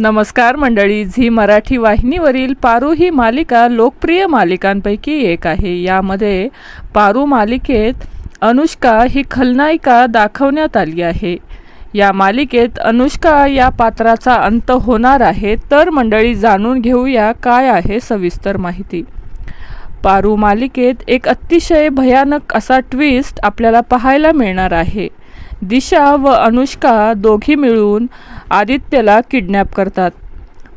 नमस्कार मंडळी झी मराठी वाहिनीवरील पारू ही मालिका लोकप्रिय मालिकांपैकी एक आहे. यामध्ये पारू मालिकेत अनुष्का ही खलनायिका दाखवण्यात आली आहे. या मालिकेत अनुष्का या पात्राचा अंत होणार आहे तर मंडळी जाणून घेऊया काय आहे सविस्तर माहिती. पारू मालिकेत एक अतिशय भयानक असा ट्विस्ट आपल्याला पाहायला मिळणार आहे. दिशा व अनुष्का दोघी मिळून आदित्यला किडनॅप करतात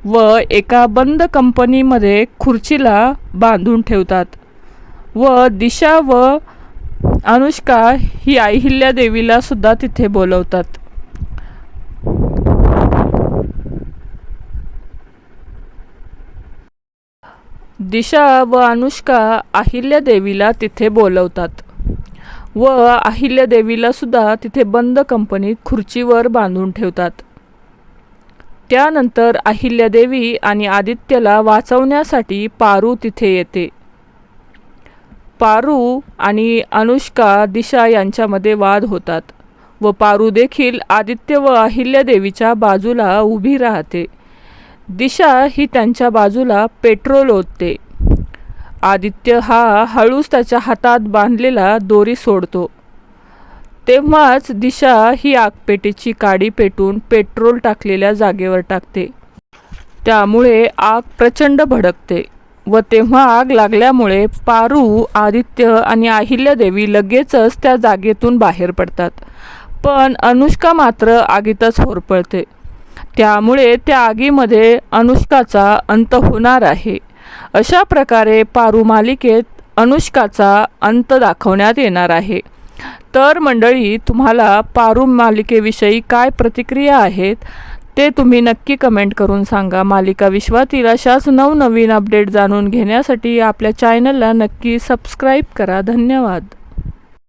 व एका बंद कंपनीमध्ये खुर्चीला बांधून ठेवतात. व दिशा व अनुष्का ही आईहिल्या देवीला सुद्धा तिथे बोलवतात. दिशा व अनुष्का अहिल्या देवीला तिथे बोलवतात. व अहिल्यादेवीला सुद्धा तिथे बंद कंपनीत खुर्चीवर बांधून ठेवतात. त्यानंतर अहिल्यादेवी आणि आदित्यला वाचवण्यासाठी पारू तिथे येते. पारू आणि अनुष्का दिशा यांच्यामध्ये वाद होतात व पारू देखील आदित्य व अहिल्यादेवीच्या बाजूला उभी राहते. दिशा ही त्यांच्या बाजूला पेट्रोल ओतते. आदित्य हा हळूच त्याच्या हातात बांधलेला दोरी सोडतो. तेव्हाच दिशा ही आगपेटीची काडी पेटून पेट्रोल टाकलेल्या जागेवर टाकते. त्यामुळे आग प्रचंड भडकते व तेव्हा आग लागल्यामुळे पारू आदित्य आणि अहिल्यादेवी लगेचच त्या जागेतून बाहेर पडतात. पण अनुष्का मात्र आगीतच होरपळते. त्यामुळे त्या आगीमध्ये अनुष्काचा अंत होणार आहे. अशा प्रकारे पारू मालिकेत अनुष्काचा अंत दाखवण्यात येणार आहे. तर मंडळी तुम्हाला पारू मालिकेविषयी काय प्रतिक्रिया आहेत ते तुम्ही नक्की कमेंट करून सांगा. मालिका विश्वातील अशाच नवनवीन अपडेट जाणून घेण्यासाठी आपल्या चॅनलला नक्की सबस्क्राईब करा. धन्यवाद.